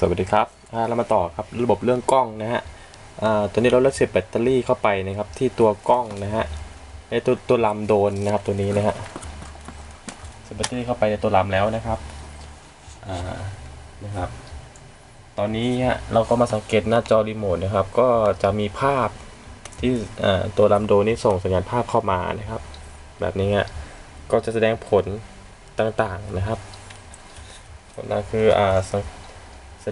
สวัสดีครับเรามาต่อครับระบบเรื่องกล้องนะฮะตัวนี้เราเลือกเสียบแบตเตอรี่เข้าไปนะครับที่ตัวกล้องนะฮะในตัวตัวลำโดนนะครับตัวนี้นะฮะเสียบแบตเตอรี่เข้าไปในตัวลำแล้วนะครับนะครับ ตอนนี้ฮะเราก็มาสังเกตหน้าจอรีโมทนะครับ ก็จะมีภาพที่ตัวลำโดนนี้ส่งสัญญาณภาพเข้ามานะครับ แบบนี้ฮะก็จะแสดงผลต่างๆนะครับผลนั้นคืออ่าส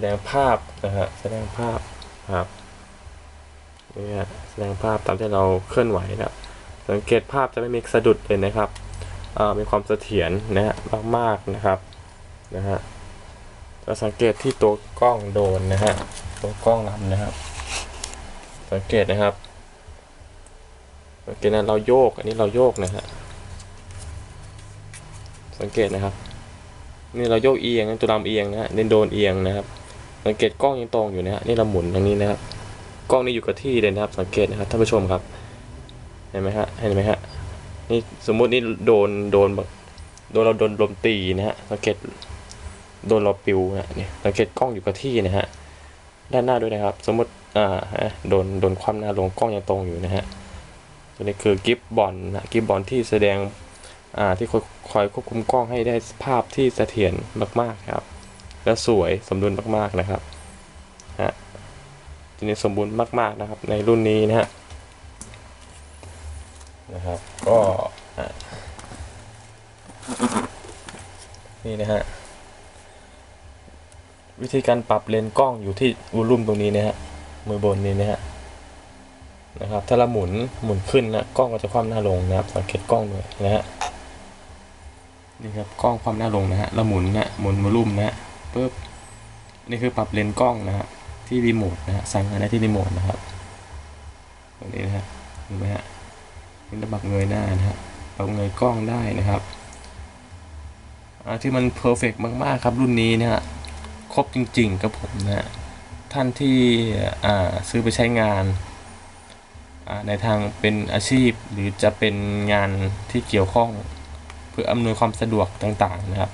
ดงภาพนะฮะแสดงภาพครับนี่ฮะแสดงภาพตามที่เราเคลื่อนไหวนะครับสังเกตภาพจะไม่มีสะดุดเลยนะครับมีความเสถียรนะฮะมากๆนะครับนะฮะจะสังเกตที่ตัวกล้องโดนนะฮะตัวกล้องลำนะครับ สังเกตนะครับสังเกตนะเราโยกอันนี้เราโยกนะฮะสังเกตนะครับนี่เราโยกเอียงตัวลำเอียงนะฮะเน้นโดนเอียงนะครับ สังเกตกล้องยังตรงอยู่นะฮะนี่เราหมุนทางนี้นะครับ กล้องนี่อยู่กับที่เลยนะครับ สังเกตนะครับท่านผู้ชมครับ เห็นไหมฮะเห็นไหมฮะนี่สมมุตินี่โดนโดนแบบโดนเราโดนลมตีนะฮะสังเกตโดนเราปิวนะนี่สังเกตกล้องอยู่กับที่นะฮะด้านหน้าด้วยนะครับ สมมติอ่าฮะโดนโดนความหน้าลงกล้องยังตรงอยู่นะฮะตัวนี้คือกิฟบอลนะกิฟบอลที่แสดงอ่าที่คอยควบคุมกล้องให้ได้ภาพที่เสถียรมากๆครับ และสวยสมดุลมากๆนะครับฮะทีนี้สมบูรณ์มาก ๆนะครับ ในรุ่นนี้นะฮะนะครับก็อะนี่นะฮะวิธีการปรับเลนกล้องอยู่ที่วอลุ่มตรงนี้นะฮะมือบนนี้นะฮะนะครับ ถ้าเราหมุนหมุนขึ้นนะกล้องก็จะคว่ำหน้าลงนะครับ สังเกตกล้องด้วยนะฮะนี่ครับกล้องความหน้าลงนะฮะเราหมุนนะหมุนวอลลุ่มนะฮะ ปึ๊บนี่คือปรับเลนส์กล้องนะฮะที่รีโมทนะฮะสั่งงานได้ที่รีโมทนะครับตรงนี้นะฮะเห็นไหมฮะนี่ราปรับเงยหน้านะฮะปรับเงยกล้องได้นะครับอ่าที่มันเพอร์เฟกมาก ๆ ครับรุ่นนี้นะฮะครบจริง ๆ ครับผมนะฮะท่านที่อ่าซื้อไปใช้งานอ่าในทางเป็นอาชีพหรือจะเป็นงานที่เกี่ยวข้อง เพื่ออำนวยความสะดวกต่าง ๆ นะครับ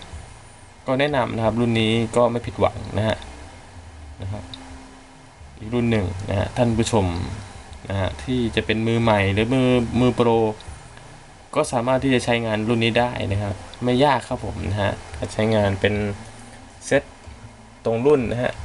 ก็แนะนำนะครับรุ่นนี้ก็ไม่ผิดหวังนะฮะนะครับอีกรุ่นหนึ่งนะฮะท่านผู้ชมนะฮะที่จะเป็นมือใหม่หรือมือมือโปร ก็สามารถที่จะใช้งานรุ่นนี้ได้นะครับ ไม่ยากครับผมนะฮะใช้งานเป็นเซตตรงรุ่นนะฮะ